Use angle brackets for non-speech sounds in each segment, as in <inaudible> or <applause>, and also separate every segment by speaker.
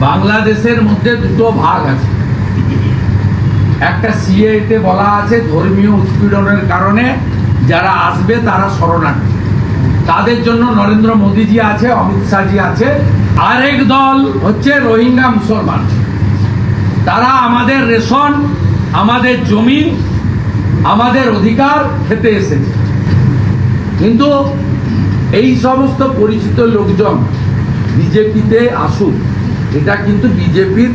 Speaker 1: বাংলাদেশের মধ্যে দুটো ভাগ আছে। একটা সিএতে বলা আছে ধর্মীয় উৎপীড়নের কারণে যারা আসবে তারা শরণার্থী। তাদের জন্য নরেন্দ্র মোদীজি আছে, অমিত শাহজি আছে। আরেক দল হচ্ছে রোহিঙ্গা মুসলমান। তারা আমাদের রেশন, আমাদের জমি, আমাদের অধিকার খেতে এসেছে। কিন্তু এই সমস্ত পরিচিত লোকজন বিজেপিতে আসুক এটা কিন্তু বিজেপির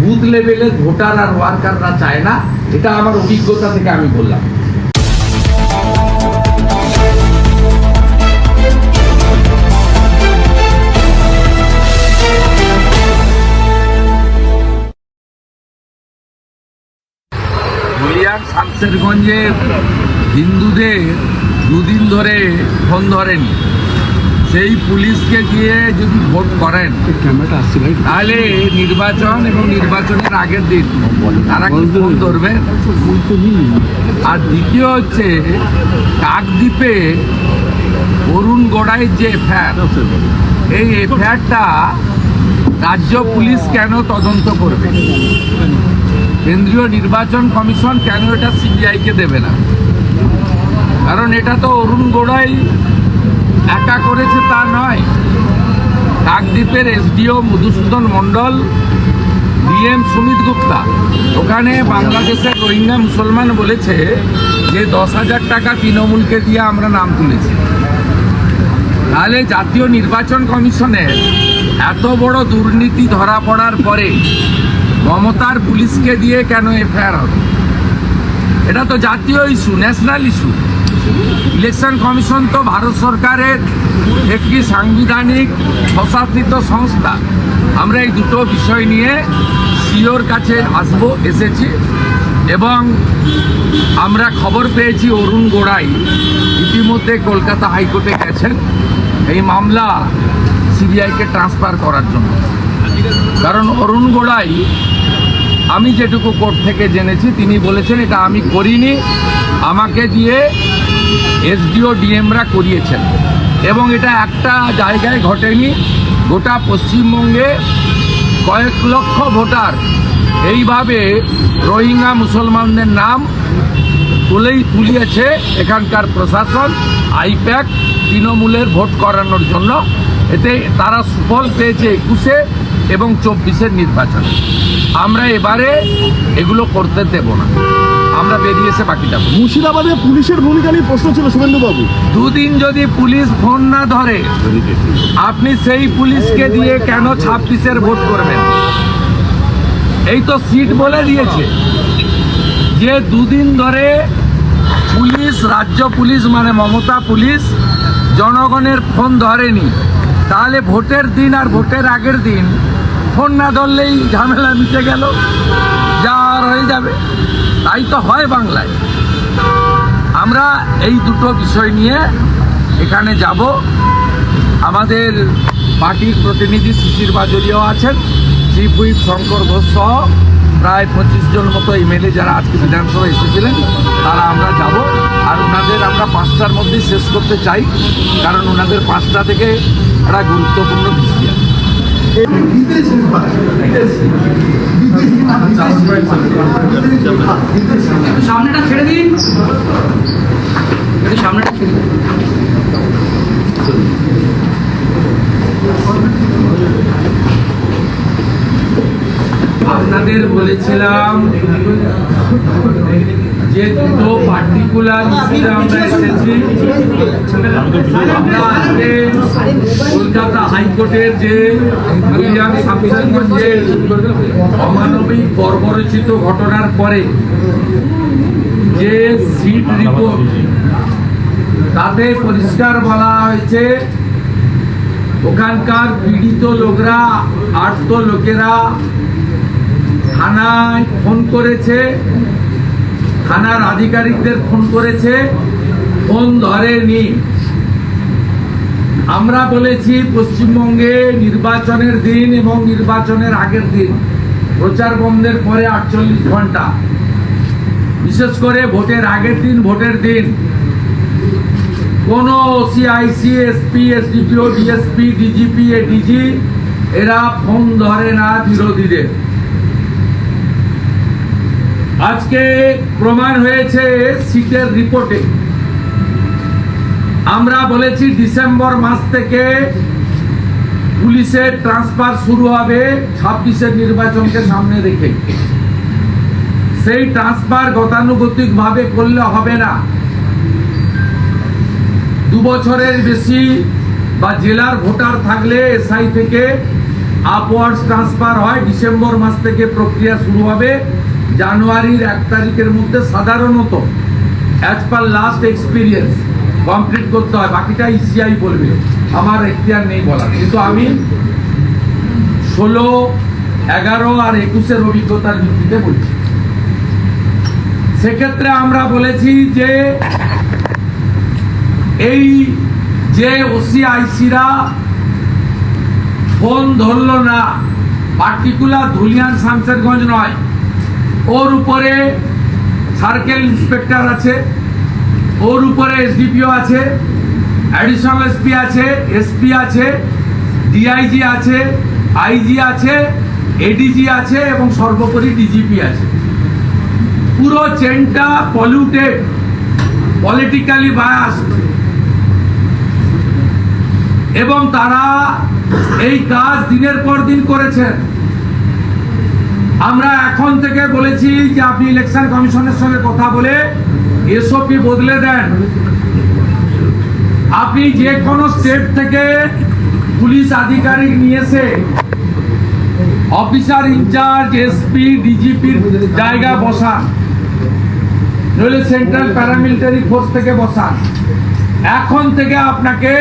Speaker 1: বুথ লেভেলের ভোটার আর ওয়ার্কাররা চায় না, এটা আমার অভিজ্ঞতা থেকে আমি বললাম। হরিয়ার শামসেরগঞ্জে হিন্দুদের দুদিন ধরে ফোন ধরেনি। সেই পুলিশকে দিয়ে যদি ভোট করেন
Speaker 2: ক্যামেরাটা আসছে ভাই
Speaker 1: তাহলে নির্বাচন এবং নির্বাচনের আগের দিন তারা কি ফোন ধরবে? আর দ্বিতীয় হচ্ছে কাকদ্বীপে অরুণ গোড়াইয়ের যে এফআইআর এই এফআইআরটা রাজ্য পুলিশ কেন তদন্ত করবে? কেন্দ্রীয় নির্বাচন কমিশন কেন এটা সিবিআইকে দেবে না? কারণ এটা তো অরুণ গোড়াই একা করেছে তা নয়। কাকদ্বীপের এসডিও মধুসূদন মণ্ডল, ডিএম সুমিত গুপ্তা। ওখানে বাংলাদেশের রোহিঙ্গা মুসলমান বলেছে যে, দশ হাজার টাকা তৃণমূলকে দিয়ে আমরা নাম তুলেছি। তাহলে জাতীয় নির্বাচন কমিশনের এত বড় দুর্নীতি ধরা পড়ার পরে মমতার পুলিশকে দিয়ে কেন এফআইআর হবে? এটা তো জাতীয় issue, national issue. Election commission তো ভারত সরকারের একটি সাংবিধানিক প্রশাসিত সংস্থা। আমরা এই দুটো বিষয় নিয়ে সিওর কাছে আসব, এসেছি। এবং আমরা খবর পেয়েছি অরুণ গোড়াই। ইতিমধ্যে কলকাতা হাইকোর্টে গেছেন। এই মামলা সিবিআইকে ট্রান্সফার করার জন্য। কারণ অরুণ গোড়াই, আমি যেটুকু কোর্ট থেকে জেনেছি, তিনি বলেছেন, এটা আমি করিনি। আমাকে দিয়ে এসডিও ডিএমরা করিয়েছেন। এবং এটা একটা জায়গায় ঘটেনি, গোটা পশ্চিমবঙ্গে কয়েক লক্ষ ভোটার। এইভাবে রোহিঙ্গা মুসলমানদের নাম তুলেই তুলিয়েছে এখানকার প্রশাসন, আইপ্যাক, তৃণমূলের ভোট করানোর জন্য। এতে তারা সুফল পেয়েছে একুশে এবং চব্বিশের নির্বাচনে। আমরা এবারে এগুলো করতে দেব না। আমরা বেরিয়ে এসে বাকিটা।
Speaker 2: মুর্শিদাবাদে পুলিশের ভূমিকা নিয়ে প্রশ্ন ছিল শুভেন্দু বাবু
Speaker 1: দুদিন যদি পুলিশ ফোন না ধরে আপনি সেই পুলিশকে দিয়ে কেন ছাব্বিশের ভোট করবেন? এই তো সিট বলে দিয়েছে যে দুদিন ধরে পুলিশ রাজ্য পুলিশ মানে মমতা পুলিশ জনগণের ফোন ধরেনি। তাহলে ভোটের দিন আর ভোটের আগের দিন ফোন না ধরলেই ঝামেলা মিটে গেল যা আর হয়ে যাবে। তাই তো হয় বাংলায়। আমরা এই দুটো বিষয় নিয়ে এখানে যাব। আমাদের পার্টির প্রতিনিধি শিশির বাজরিয়াও আছেন চিফ হুইপ শঙ্কর ঘোষ সহ প্রায় পঁচিশ জন মতো এমএলএ যারা আজকে বিধানসভায় এসেছিলেন, তারা আমরা যাব। আর ওনাদের আমরা পাঁচটার মধ্যেই শেষ করতে চাই, কারণ ওনাদের পাঁচটা থেকে একটা গুরুত্বপূর্ণ
Speaker 3: একটু সামনেটা ছেড়ে দিন।
Speaker 1: আপনাদের বলেছিলাম যে দুটো পার্টিকুলার ইস্যুতে আমরা এসেছি, আমরা আজকে কলকাতা হাইকোর্টের যে শামসেরগঞ্জের অমানবিক বর্বরচিত ঘটনার পরে যে সিট রিপোর্ট তাতে পরিষ্কার বলা হয়েছে, ওখানকার পীড়িত লোকরা আর্ত লোকেরা থানায় ফোন করেছে। থানার আধিকারিকদের ফোন করেছে, ফোন ধরেনি। আমরা বলেছি পশ্চিমবঙ্গে নির্বাচনের দিন এবং নির্বাচনের আগের দিন, প্রচার বন্ধের পরে আটচল্লিশ ঘণ্টা। বিশেষ করে ভোটের আগের দিন, ভোটের দিন। কোনো OC IC SP SDPO DSP DGP ADG এরা ফোন ধরে না বিরোধীদের। আজকে প্রমাণ হয়েছে সিটের রিপোর্টে। আমরা বলেছি ডিসেম্বর মাস থেকে পুলিশের ট্রান্সফার শুরু হবে ছাব্বিশের নির্বাচনকে সামনে রেখে। সেই ট্রান্সফার গতানুগতিক ভাবে করলে হবে না। দু বছরের বেশি বা জেলার ভোটার থাকলে এসআই থেকে আপওয়ার্ডস ট্রান্সফার হয়। ডিসেম্বর মাস থেকে প্রক্রিয়া শুরু হবে। জানুয়ারির এক তারিখের মধ্যে সাধারণত as per last experience complete করতে হয়। বাকিটা ইসিআই বলবে। আমার এখতিয়ার নেই বলার। কিন্তু আমি ষোলো, এগারো আর একুশের অভিজ্ঞতার ভিত্তিতে বলছি। সেক্ষেত্রে আমরা বলেছি যে, এই যে ওসি আইসিরা ফোন ধরলো না পার্টিকুলার ধুলিয়ান শামশেরগঞ্জ নয়। ওর উপরে সার্কেল ইন্সপেক্টর আছে, ওর উপরে এসডিপিও আছে, অ্যাডিশনাল এসপি আছে এসপি আছে, ডিআইজি আছে, আইজি আছে, এডিজি আছে এবং সর্বোপরি ডিজিপি আছে। পুরো চেনটা পলিউটেড পলিটিক্যালি বায়াসড এবং তারা এই কাজ দিনের পর দিন করেছেন। আমরা এখন থেকে বলেছি যে আপনি ইলেকশন কমিশনের সঙ্গে কথা বলে এসওপি বদলে দেন। আপনি যে কোনো স্টেট থেকে পুলিশ আধিকারিক নিয়ে এসে অফিসার ইনচার্জ, এসপি, ডিজিপির জায়গায় বসান। নইলে সেন্ট্রাল প্যারামিলিটারি ফোর্স থেকে বসান। এখন থেকে আপনাকে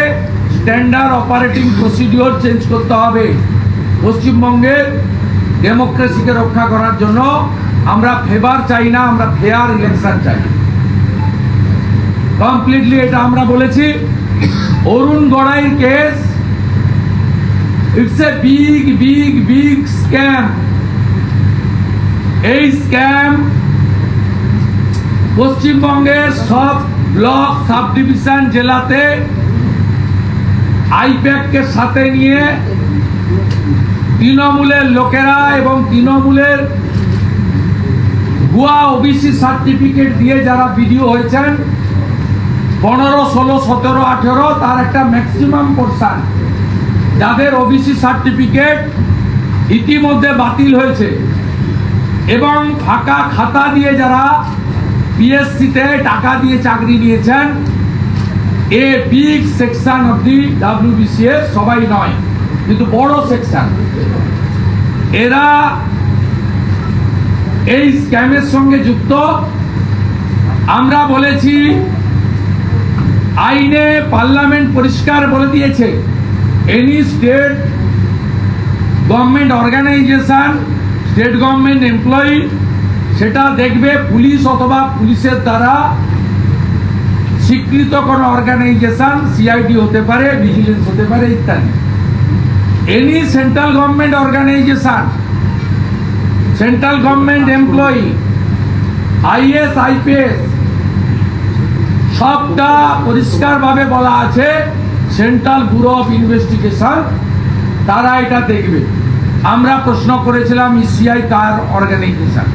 Speaker 1: স্ট্যান্ডার্ড অপারেটিং প্রসিডিওর চেঞ্জ করতে হবে। পশ্চিমবঙ্গের ডেমোক্রেসিকে রক্ষা করার জন্য আমরা ফেভার চাই না, আমরা ফেয়ার ইলেকশন চাই। কমপ্লিটলি এটা আমরা বলেছি। Arun গড়াইয়ের case it's a big big big scam এই স্ক্যাম পশ্চিমবঙ্গের সব ব্লক সাব ডিভিশন জেলাতে আইপ্যাককে সাথে নিয়ে তৃণমূলের লোকেরা এবং তৃণমূলের ভুয়া ওবিসি সার্টিফিকেট দিয়ে যারা বিডিও হয়েছেন, পনেরো, ষোলো, সতেরো, আঠেরো, তার একটা ম্যাক্সিমাম পোর্শন যাদের ওবিসি সার্টিফিকেট ইতিমধ্যে বাতিল হয়েছে এবং ফাঁকা খাতা দিয়ে যারা পিএসসিতে টাকা দিয়ে চাকরি নিয়েছেন, a big section of the WBCS সবাই নয়। কিন্তু বড় সেকশন এরা এই স্ক্যামের সঙ্গে যুক্ত। আমরা বলেছি, আইনে পার্লামেন্ট পরিষ্কার বলে দিয়েছে। Any state government organization state government employee সেটা দেখবে পুলিশ অথবা পুলিশের দ্বারা স্বীকৃত কোনো অর্গানাইজেশন সিআইডি হতে পারে ভিজিলেন্স হতে পারে, ইত্যাদি। Any central government organization central government employee IAS IPS সবটা পরিষ্কারভাবে বলা আছে সেন্ট্রাল ব্যুরো অফ ইনভেস্টিগেশন তারা এটা দেখবে। আমরা প্রশ্ন করেছিলাম ইসিআই কার অর্গানাইজেশন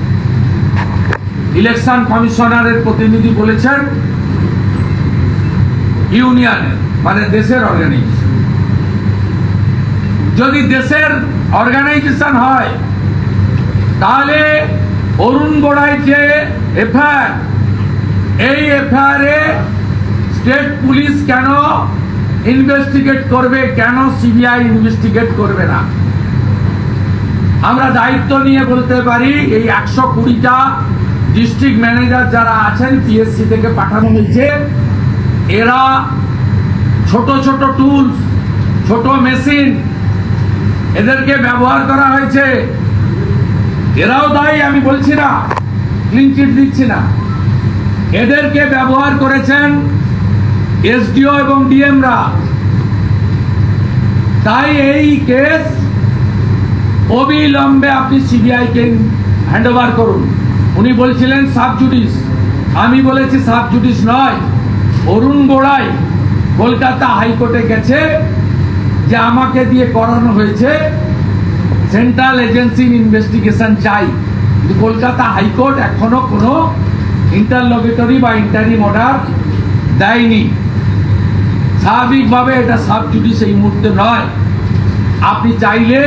Speaker 1: ইলেকশন কমিশনারের প্রতিনিধি বলেছেন ইউনিয়নের মানে দেশের অর্গানাইজেশন যদি দেশের অর্গানাইজেশন হয়, তাহলে অরুণ গোড়াই যে এফআইআর, এই এফআইআরে স্টেট পুলিশ কেন ইনভেস্টিগেট করবে, কেন সিবিআই ইনভেস্টিগেট করবে না? আমরা দায়িত্ব নিয়ে বলতে পারি, এই একশো কুড়িটা ডিস্ট্রিক্ট ম্যানেজার যারা আছেন পিএসসি থেকে পাঠানো হয়েছে, এরা ছোট ছোট টুলস ছোট মেশিন এদেরকে ব্যবহার করা হয়েছে। এরাও দায়ী, আমি বলছি না। ক্লিন চিট দিচ্ছি না। এদেরকে ব্যবহার করেছেন এসডিও এবং ডিএমরা। তাই এই কেস অবিলম্বে আপনি সিবিআইকে হ্যান্ড ওভার করুন। উনি বলছিলেন সাব জুডিস। আমি বলেছি সাব জুডিস নয়। অরুণ গোড়াই, কলকাতা হাইকোর্টে গেছে। যে আমাকে দিয়ে করানো হয়েছে সেন্ট্রাল এজেন্সির ইনভেস্টিগেশন চাই। কলকাতা হাইকোর্ট এখনও কোনো ইন্টারলগেটরি বা ইন্টারিম অর্ডার দেয়নি। স্বাভাবিকভাবে এটা সাব জুডিস এই মুহূর্তে নয়। আপনি চাইলে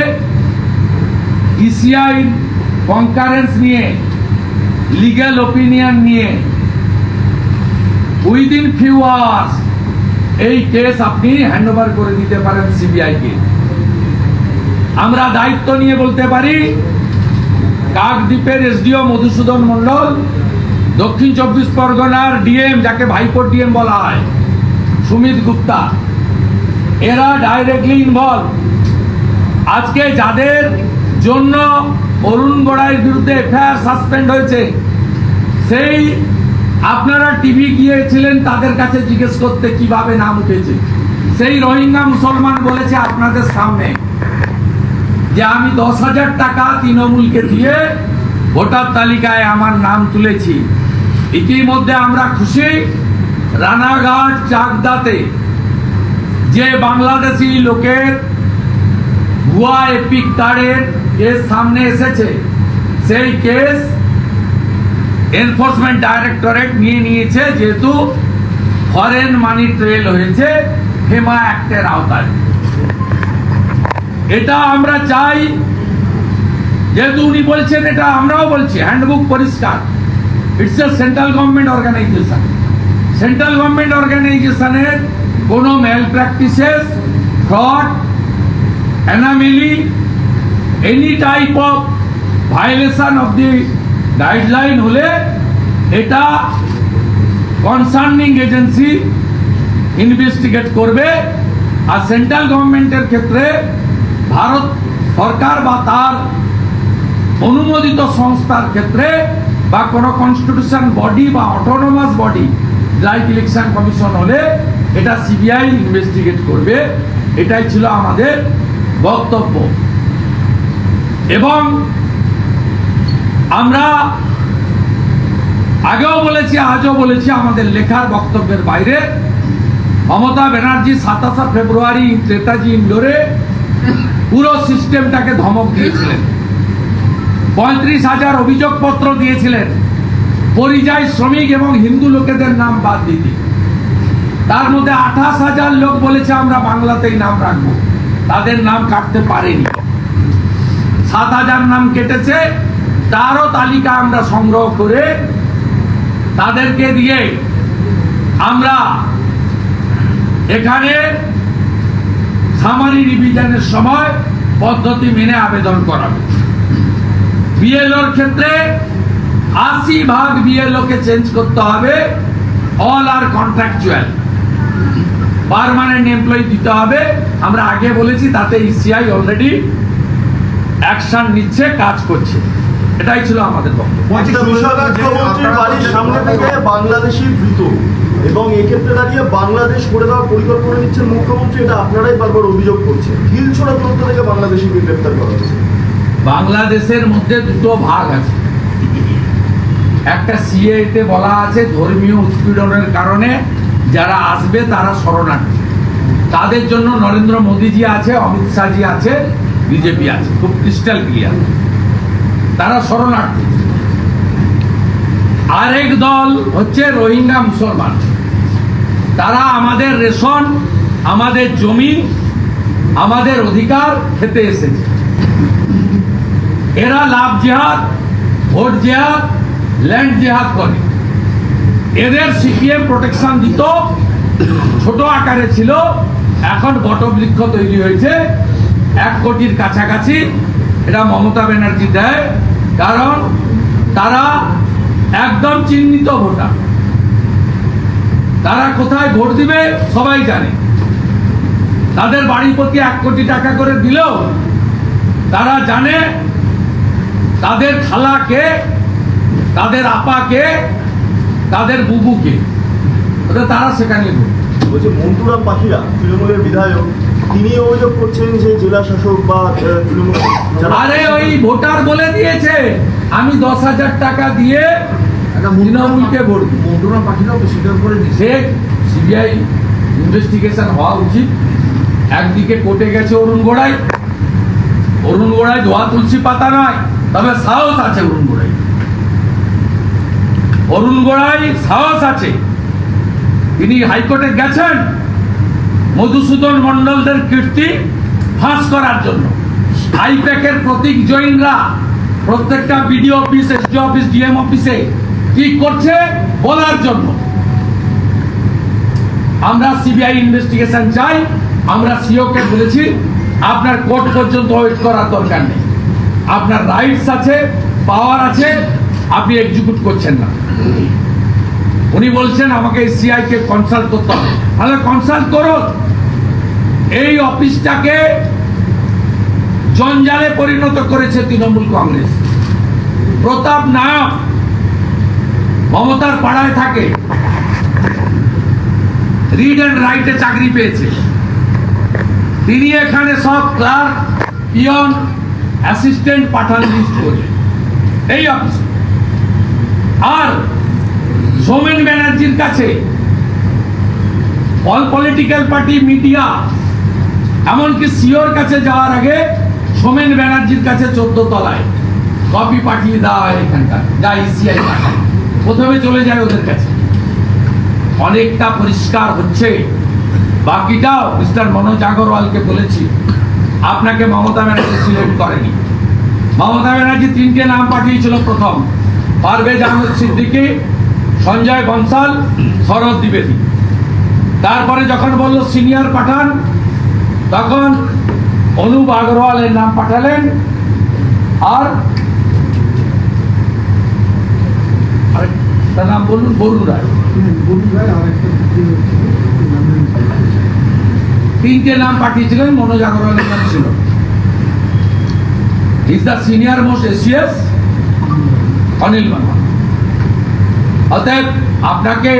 Speaker 1: ইসিআই কনকারেন্স নিয়ে লিগ্যাল ওপিনিয়ন নিয়ে উইদিন ফিউ আওয়ার্স এই কেস আপনি হ্যান্ডওভার করে দিতে পারেন সিবিআইকে আমরা দায়িত্ব নিয়ে বলতে পারি, কাকদ্বীপের এসডিও মধুসূদন মণ্ডল, দক্ষিণ চব্বিশ পরগনার ডিএম যাকে ভাইপোর ডিএম বলা হয়, সুমিত গুপ্তা। এরা ডাইরেক্টলি ইনভলভ আজকে যাদের জন্য অরুণ গোড়াইয়ের বিরুদ্ধে এফআইআর সাসপেন্ড হয়েছে, সেই আপনারা টিভি গিয়েছিলেন, তাদের কাছে জিজ্ঞেস করতে কীভাবে নাম উঠেছে। সেই রোহিঙ্গা মুসলমান বলেছে আপনাদের সামনে যে আমি দশ হাজার টাকা তৃণমূলকে দিয়ে ভোটার তালিকায় আমার নাম তুলেছি। ইতিমধ্যে আমরা খুশি। রানাঘাট, চাকদাতে যে বাংলাদেশি লোকের ভুয়া এপিক কার্ডের কেস সামনে এসেছে, সেই কেস এনফোর্সমেন্ট ডাইরেক্টরেট নিয়ে নিয়েছে, যেহেতু ফরেন মানি ট্রেল হয়েছে হেমা অ্যাক্টের আওতায়। এটা আমরা চাই, যেহেতু উনি বলছেন, এটা আমরাও বলছি হ্যান্ডবুক পরিষ্কার। It's a central government organization central government অর্গানাইজেশনের কোনো malpractices fraud anomaly any type of violation of the guideline হলে এটা কনসার্নিং এজেন্সি ইনভেস্টিগেট করবে আর সেন্ট্রাল গভর্নমেন্টের ক্ষেত্রে ভারত সরকার বা তার অনুমোদিত সংস্থার ক্ষেত্রে বা কোনো কনস্টিটিউশন বডি বা autonomous body like election commission হলে এটা সিবিআই ইনভেস্টিগেট করবে। এটাই ছিল আমাদের বক্তব্য। এবং আমরা আগেও বলেছি, আজও বলেছি আমাদের লেখার বক্তব্যের বাইরে। মমতা ব্যানার্জি সাতাশে ফেব্রুয়ারি নেতাজি ইন্ডোরে পুরো সিস্টেমটাকে ধমক দিয়েছিলেন। পঁয়ত্রিশ হাজার অভিযোগপত্র দিয়েছিলেন। পরিযায়ী শ্রমিক এবং হিন্দু লোকেদের নাম বাদ দিতে তার মধ্যে আঠাশ হাজার লোক বলেছে আমরা বাংলাতেই নাম রাখব। তাদের নাম কাটতে পারেনি। সাত হাজার নাম কেটেছে। তারও তালিকা আমরা সংগ্রহ করে তাদেরকে দিয়ে আমরা এখানে সামারি রিভিশনের সময় পদ্ধতি মেনে আবেদন করাবে। বিএলওর ক্ষেত্রে আশি ভাগ বিএলওকে চেঞ্জ করতে হবে অল আর কন্ট্রাকচুয়াল পারমানেন্ট এমপ্লয়ি দিতে হবে, আমরা আগে বলেছি তাতে ইসিআই অলরেডি অ্যাকশন নিচ্ছে, কাজ করছে। এটাই ছিল আমাদের
Speaker 4: সামনে থেকে বাংলাদেশি ধৃত এবং এক্ষেত্রে দাঁড়িয়ে বাংলাদেশ করে দেওয়ার পরিকল্পনা নিচ্ছেন মুখ্যমন্ত্রী এটা আপনারাই বারবার অভিযোগ করছেন। হিলছোড়া দূরত্ব থেকে বাংলাদেশিকে গ্রেপ্তার করা হয়েছে।
Speaker 1: বাংলাদেশের মধ্যে দুটো ভাগ আছে। একটা সিএতে বলা আছে ধর্মীয় উৎপীড়নের কারণে যারা আসবে তারা শরণার্থী। তাদের জন্য নরেন্দ্র মোদীজি আছে অমিত শাহজি আছে বিজেপি আছে খুব ক্রিস্টাল ক্লিয়ার তারা শরণার্থী। আরেক দল হচ্ছে রোহিঙ্গা মুসলমান। তারা আমাদের রেশন, আমাদের জমি, আমাদের অধিকার খেতে এসেছে। এরা লাভ জেহাদ, ভোট জেহাদ, ল্যান্ড জেহাদ করে। এদের সিপিএম প্রোটেকশন দিত, ছোট আকারে ছিল, এখন বটবৃক্ষ তৈরি হয়েছে, এক কোটির কাছাকাছি এটা মমতা ব্যানার্জি দেয়, কারণ তারা একদম চিহ্নিত ভোটার। তারা কোথায় ভোট দিবে সবাই জানে। তাদের বাড়ির প্রতি এক কোটি টাকা করে দিলেও তারা জানে তাদের খালাকে, তাদের আপাকে, তাদের বুবুকে। তারা সেখানে
Speaker 4: বলছে মন্টুরাম পাখিরা, তৃণমূলের বিধায়ক তিনি অভিযোগ করছেন যে জেলা শাসক বা
Speaker 1: আরে ওই ভোটার বলে দিয়েছে আমি দশ হাজার টাকা দিয়ে তৃণমূলকে ভোট
Speaker 2: মন্টুরা পাখিরাও তো স্বীকার করে নিছে
Speaker 1: সিবিআই ইনভেস্টিগেশন হওয়া উচিত। একদিকে কোর্টে গেছে অরুণ গোড়াই। অরুণ গোড়ায় ধোয়া তুলসী পাতা নয় তবে সাহস আছে অরুণ গোড়াই। অরুণ গোড়াই সাহস আছে। তিনি হাইকোর্টে গেছেন মধুসূদন মন্ডলদের কীর্তি ফাঁস করার জন্য। হাইপ্যাকের প্রতীক জৈনরা প্রত্যেকটা BDO office, SD office, DM অফিসে কি করছে বলার জন্য। আমরা সিবিআই ইনভেস্টিগেশন চাই, আমরা সিওকে বলেছি, আপনার কোর্ট পর্যন্ত ওয়েট করার দরকার নেই। আপনার রাইটস আছে, পাওয়ার আছে, আপনি এক্সিকিউট করছেন না। উনি বলছেন, আমাকে সিআই কে কনসাল্ট করতে হবে। তাহলে কনসাল্ট করো। এই অফিসটাকে জঞ্জালে পরিণত করেছে তৃণমূল কংগ্রেস। প্রতাপ নায়ক মমতার পাড়ায় থাকে। রিড অ্যান্ড রাইটে চাকরি পেয়েছে। তিনি এখানে সব ক্লার্ক পিয়ন অ্যাসিস্ট্যান্ট পাঠান লিস্ট করে এই অফিস আর সৌমেন ব্যানার্জির কাছে অল পলিটিক্যাল পার্টি মিডিয়া এমনকি সিওর কাছে যাওয়ার আগে সোমেন ব্যানার্জির কাছে চোদ্দ তলায় কপি পাঠিয়ে দেওয়া হয় এখানকার, যা ইসিআই পাঠায়। প্রথমে চলে যায় ওদের কাছে। অনেকটা পরিষ্কার হচ্ছে। বাকিটাও মিস্টার মনোজ আগরওয়ালকে বলেছি, আপনাকে মমতা ব্যানার্জি সিলেক্ট করেনি। মমতা ব্যানার্জি তিনটে নাম পাঠিয়েছিল প্রথম, পারভেজ আহমেদ সিদ্দিকী, সঞ্জয় বনসাল, শরৎ দ্বিবেদী। তারপরে যখন বলল সিনিয়র পাঠান, তখন অনুপ আগরওয়ালের নাম পাঠালেন। আর তার নাম বলুন, বরুণ রায়। তিনটে নাম পাঠিয়েছিলেন, মনোজ আগরওয়ালের নাম ছিল। Is the senior most ACS Anil Verma অতএব আপনাকে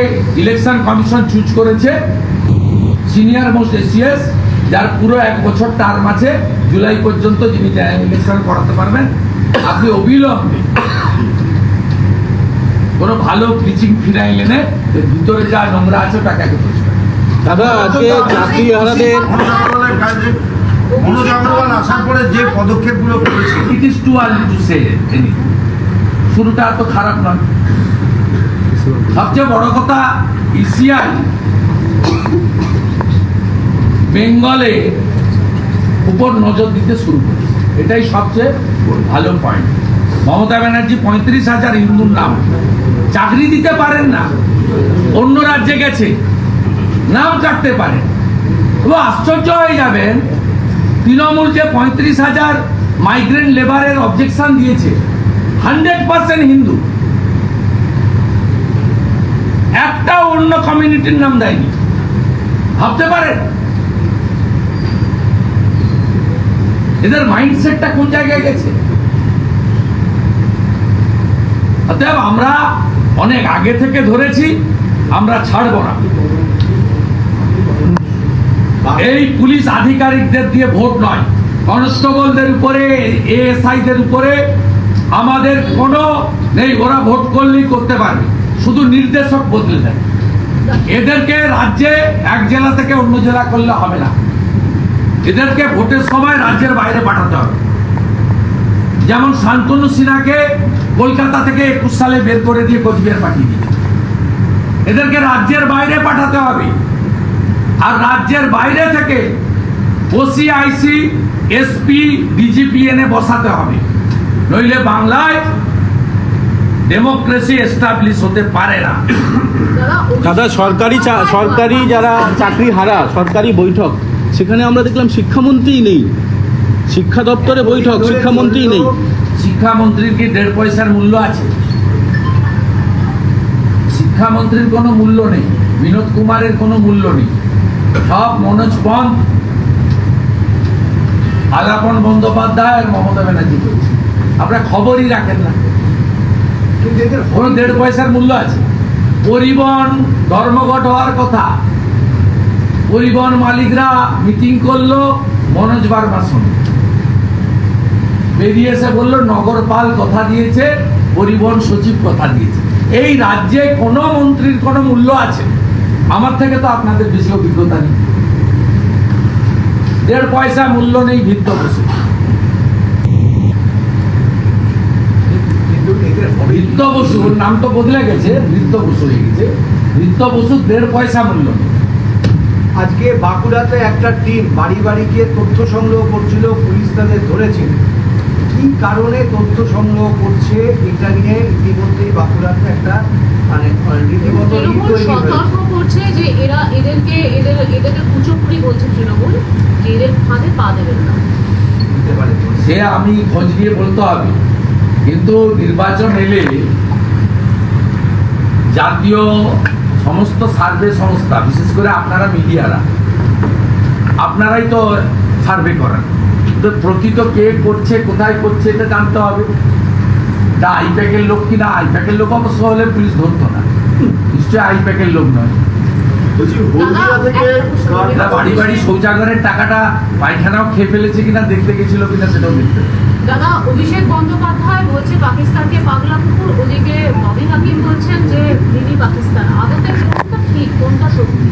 Speaker 1: ইলেকশন কমিশন চুজ করেছে সিনিয়র মোস্ট এসিএস যার পুরো এক বছর টার্ম আছে জুলাই পর্যন্ত যিনি ইলেকশন করাতে পারবেন আপনি অবিলম্বে কোনো ভালো ব্লিচিং ফিনাইল এনে ভিতরে যা নোংরা আছে ওটাকে আগে পরিষ্কার
Speaker 5: দাদা আজকে চাকরি হারাদের
Speaker 2: মনোজ আগরওয়ালের কাজে মনোজ আগরওয়াল আসার পরে যে পদক্ষেপগুলো করেছে।
Speaker 1: It is too early to say শুরুটা এত খারাপ নয়। সবচেয়ে বড় কথা ইসিআই বেঙ্গলে উপর নজর দিতে শুরু করেছে। এটাই সবচেয়ে ভালো পয়েন্ট মমতা ব্যানার্জি পঁয়ত্রিশ হাজার হিন্দুর নাম। চাকরি দিতে পারেন না, অন্য রাজ্যে গেছে নাম কাটতে পারেন এবং আশ্চর্য হয়ে যাবেন, তৃণমূল যে পঁয়ত্রিশ হাজার মাইগ্রেন্ট লেবারের অবজেকশন দিয়েছে হান্ড্রেড পার্সেন্ট হিন্দু। একটা অন্য কমিউনিটির নাম দেয়নি। ভাবতে পারেন? এদের মাইন্ডসেটটা কোন জায়গায় গেছে? অতএব আমরা অনেক আগে থেকে ধরেছি, আমরা ছাড়বো না। এই পুলিশ আধিকারিকদের দিয়ে ভোট নয়। কনস্টেবলদের উপরে এএসআইদের উপরে আমাদের কোনো নেই, ওরা ভোট করলেই করতে পারবে। শুধু নির্দেশক বদলে দেয়। এদেরকে রাজ্যে এক জেলা থেকে অন্য জেলা করলে হবে না। এদেরকে ভোটের সময় রাজ্যের বাইরে পাঠাতে হবে। যেমন শান্তনু সিনহাকে কলকাতা থেকে একুশ সালে বের করে দিয়ে কোচবিহার পাঠিয়ে দিয়েছে। এদেরকে রাজ্যের বাইরে পাঠাতে হবে। আর রাজ্যের বাইরে থেকে ওসিআইসি, এসপি ডিজিপি এনে বসাতে হবে। নইলে বাংলায় ডেমোক্রেসি এস্টাবলিশ হতে পারে না।
Speaker 5: দাদা সরকারি সরকারি যারা চাকরি হারা সরকারি বৈঠক সেখানে আমরা দেখলাম শিক্ষামন্ত্রী নেই। শিক্ষা দপ্তরে বৈঠক শিক্ষামন্ত্রী নেই।
Speaker 1: শিক্ষামন্ত্রীর কি দেড় পয়সার মূল্য আছে? শিক্ষামন্ত্রীর কোনো মূল্য নেই বিনোদ কুমারের কোনো মূল্য নেই। সব মনোজ পন্থ আলাপন বন্দ্যোপাধ্যায় আর মমতা ব্যানার্জি করেছে আপনারা খবরই রাখেন না। কোনো দেড় পয়সার মূল্য আছে। পরিবহন, ধর্মঘট হওয়ার কথা। পরিবহন মালিকরা মিটিং করল মনোজ বার্মার সঙ্গে। বেরিয়ে এসে বলল, নগরপাল কথা দিয়েছে, পরিবহন সচিব কথা দিয়েছে। এই রাজ্যে কোনো মন্ত্রীর কোনো মূল্য আছে? আমার থেকে তো আপনাদের বেশি অভিজ্ঞতা নেই। দেড় পয়সা মূল্য নেই ভিত্ত বসে। বৃত্ত বসু নাম তো বদলে গেছে বৃত্ত বসু হয়ে গেছে। বৃত্ত বসু দেড় পয়সা মূল্য।
Speaker 6: আজকে বাঁকুড়াতে একটা টিম বাড়ি বাড়ি গিয়ে তথ্য সংগ্রহ করছিল পুলিশ তাদের ধরেছে। কি কারণে তথ্য সংগ্রহ করছে এটা নিয়ে ইতিমধ্যেই বাঁকুড়াতে একটা মানে রীতিমতো
Speaker 7: সতর্ক করছে যে এরা এদেরকে এদের এদেরকে কুচক্রি বলছে তৃণমূল যে এদের ফাঁদে পা দেবেন না।
Speaker 1: সে আমি খোঁজ নিয়ে বলতে হবে। কিন্তু নির্বাচন এলে জাতীয় সমস্ত সার্ভে সংস্থা বিশেষ করে আপনারা মিডিয়ারা আপনারাই তো সার্ভে করেন। তো প্রকৃত কে করছে কোথায় করছে এটা জানতে হবে। তা আইপ্যাকের লোক কি কিনা আইপ্যাকের লোক অবশ্য হলে পুলিশ ধরতো না। নিশ্চয়ই আইপ্যাকের লোক নয়। বাড়ি বাড়ি শৌচাগারের টাকাটা পায়খানাও খেয়ে ফেলেছে কিনা দেখতে গেছিল কিনা সেটাও দেখতে।
Speaker 7: দাদা অভিষেক বন্দ্যোপাধ্যায় বলছে পাকিস্তানকে পাগলা কুকুর ওদিকে ববি হাকিম বলছেন যে মিনি পাকিস্তান। আদতে কোনটা ঠিক কোনটা সত্যি?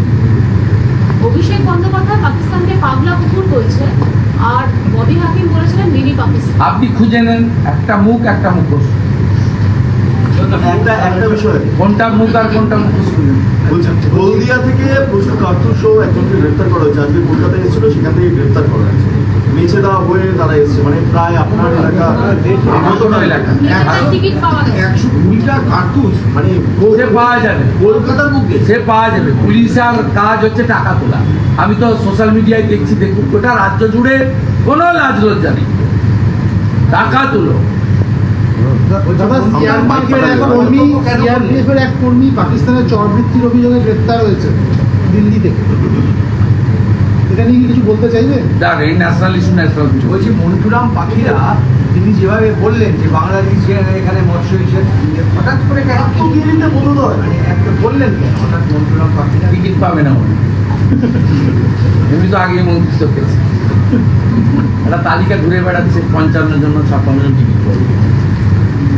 Speaker 7: অভিষেক বন্দ্যোপাধ্যায় পাকিস্তানকে পাগলা কুকুর বলছে আর ববি হাকিম বলেছিলেন মিনি পাকিস্তান।
Speaker 1: আপনি খুঁজে নেন একটা মুখ একটা মুখোশ।
Speaker 4: একটা একটা বিষয়।
Speaker 1: কোনটা মুখ আর কোনটা মুখোশ খুঁজে নেন।
Speaker 4: হলদিয়া থেকে প্রচুর কার্তুজ সহ একজনকে গ্রেপ্তার করা হয়েছে। আজকে কলকাতায় এসেছিল সেখান থেকে গ্রেপ্তার করা হয়েছে। মেছে দেওয়া হয়ে তারা এসছে। মানে প্রায় আপনার এলাকা
Speaker 2: একশো কুড়িটা কার্তুজ
Speaker 4: মানে
Speaker 1: সে পাওয়া যাবে।
Speaker 2: কলকাতার বুকে
Speaker 1: সে পাওয়া যাবে। পুলিশের কাজ হচ্ছে টাকা তোলা। আমি তো সোশ্যাল মিডিয়ায় দেখছি দেখুন গোটা রাজ্য জুড়ে কোনো লাজ লজ্জা নেই। টাকা তুলো।
Speaker 8: এক কর্মী পাকিস্তানের চরবৃত্তির অভিযোগে গ্রেপ্তার হয়েছে দিল্লি থেকে এটা নিয়ে কিছু বলতে চাইবেন
Speaker 1: দেখ এই ন্যাশনাল ইস্যু ন্যাশনাল
Speaker 6: বলছি মন্টুরাম পাখিরা তিনি যেভাবে বললেন যে বাংলাদেশের এখানে মৎস্য হিসেবে হঠাৎ করে কেন
Speaker 4: এত দেরিতে বোধোদয়
Speaker 6: মানে একটা বললেন হঠাৎ মন্টুরাম পাখিরা
Speaker 1: টিকিট পাবে না এমনি তো আগেই মন্ত্রিত্ব পেয়েছে। একটা তালিকা ঘুরে বেড়াচ্ছে পঞ্চান্ন জন ছাপ্পান্ন জন টিকিট পাবে।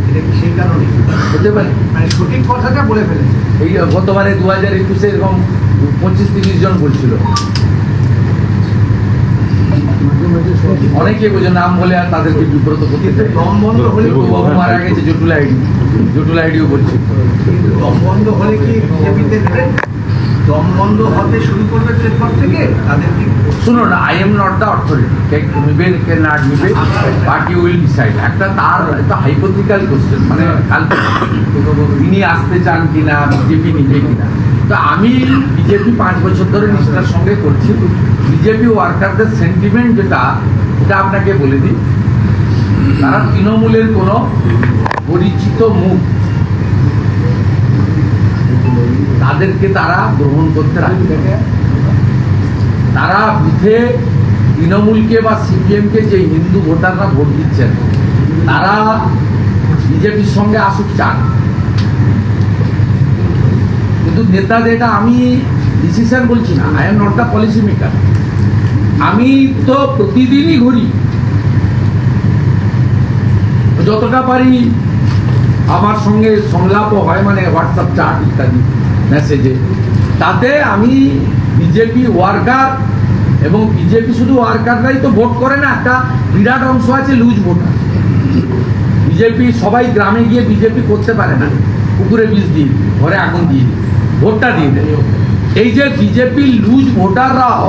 Speaker 6: এটা সেই কারণে?
Speaker 1: হতে পারে।
Speaker 6: মানে সঠিক কথাটা বলে ফেলেছে।
Speaker 1: এই গতবারে দু হাজার একুশে এরকম পঁচিশ তিরিশ জন বলছিল। অনেকে বোঝে নাম বলে আর তাদেরকে বিব্রত করতে
Speaker 6: কিন্তু দম বন্ধ হলে
Speaker 1: বাবু মারা গেছে জটুল আইডি জটুল আইডিও বলছে
Speaker 6: কিন্তু দম বন্ধ হলে কি বিজেপিতে নেবেন দম বন্ধ হতে শুরু করবে এরপর থেকে? তাদের কি
Speaker 1: শুনুন I am not the authority কে নিবে কে না নিবে পার্টি উইল ডিসাইড একটা তার একটা হাইপোথিক্যাল কোশ্চেন মানে <coughs> তিনি আসতে চান কিনা বিজেপি নিবে কিনা। তো আমি বিজেপি পাঁচ বছর ধরে নিষ্ঠার সঙ্গে করছি। বিজেপি ওয়ার্কারদের সেন্টিমেন্ট যেটা এটা আপনাকে বলে দিই। তারা তৃণমূলের কোনো পরিচিত মুখ। তাদেরকে তারা গ্রহণ করতে রাখবে তারা বুথে তৃণমূলকে বা সিপিএমকে যে হিন্দু ভোটাররা ভোট দিচ্ছেন, তারা বিজেপির সঙ্গে আসুক চান। কিন্তু নেতাদের এটা আমি ডিসিশন বলছি না I am not the policy maker আমি তো প্রতিদিনই ঘুরি। যতটা পারি আমার সঙ্গে সংলাপও হয় মানে হোয়াটসঅ্যাপ চাট ইত্যাদি মেসেজে তাতে আমি বিজেপি ওয়ার্কার এবং বিজেপি শুধু ওয়ার্কাররাই তো ভোট করে না, একটা বিরাট অংশ আছে লুজ ভোটার বিজেপি সবাই গ্রামে গিয়ে বিজেপি করতে পারে না, পুকুরে বীজ দিয়ে, ঘরে আগুন দিয়ে। ভোটটা দিয়ে দেয় এই যে বিজেপি লুজ ভোটাররাও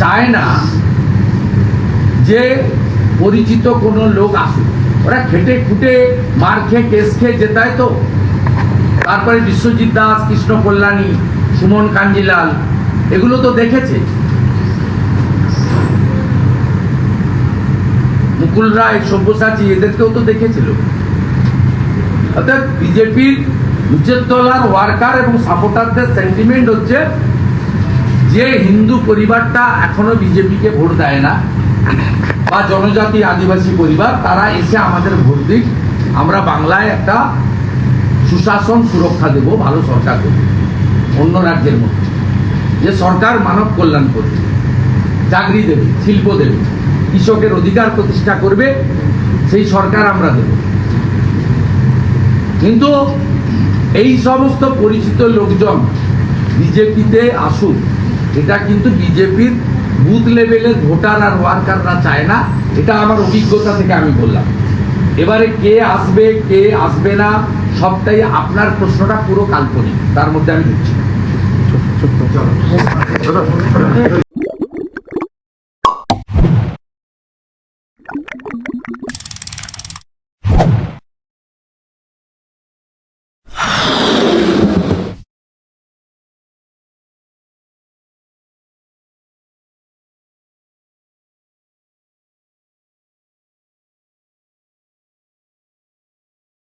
Speaker 1: চায় না যে পরিচিত কোনো লোক আসুক। ওরা খেটে খুটে মার খেয়ে কেস খেয়ে যেতায় তো। তারপরে বিশ্বজিৎ দাস, কৃষ্ণ কল্যাণী, সুমন কাঞ্জিলাল, এগুলো তো দেখেছে। মুকুল রায়, সব্যসাচী, এদেরকেও তো দেখেছিল। অর্থাৎ বিজেপির নিচের তলার ওয়ার্কার এবং সাপোর্টারদের সেন্টিমেন্ট হচ্ছে যে হিন্দু পরিবারটা এখনও বিজেপিকে ভোট দেয় না বা জনজাতি আদিবাসী পরিবার, তারা এসে আমাদের ভোট দিক। আমরা বাংলায় একটা সুশাসন সুরক্ষা দেব, ভালো সরকার দেব অন্য রাজ্যের মধ্যে যে সরকার মানব কল্যাণ করবে, চাকরি দেবে, শিল্প দেবে, কৃষকের অধিকার প্রতিষ্ঠা করবে, সেই সরকার আমরা দেব। কিন্তু এই সমস্ত পরিচিত লোকজন বিজেপিতে আসুক, এটা কিন্তু বিজেপির বুথ লেভেলের ভোটার আর ওয়ার্কাররা চায় না, এটা আমার অভিজ্ঞতা থেকে আমি বললাম এবারে কে আসবে কে আসবে না, সবটাই আপনার প্রশ্নটা পুরো কাল্পনিক, তার মধ্যে আমি না।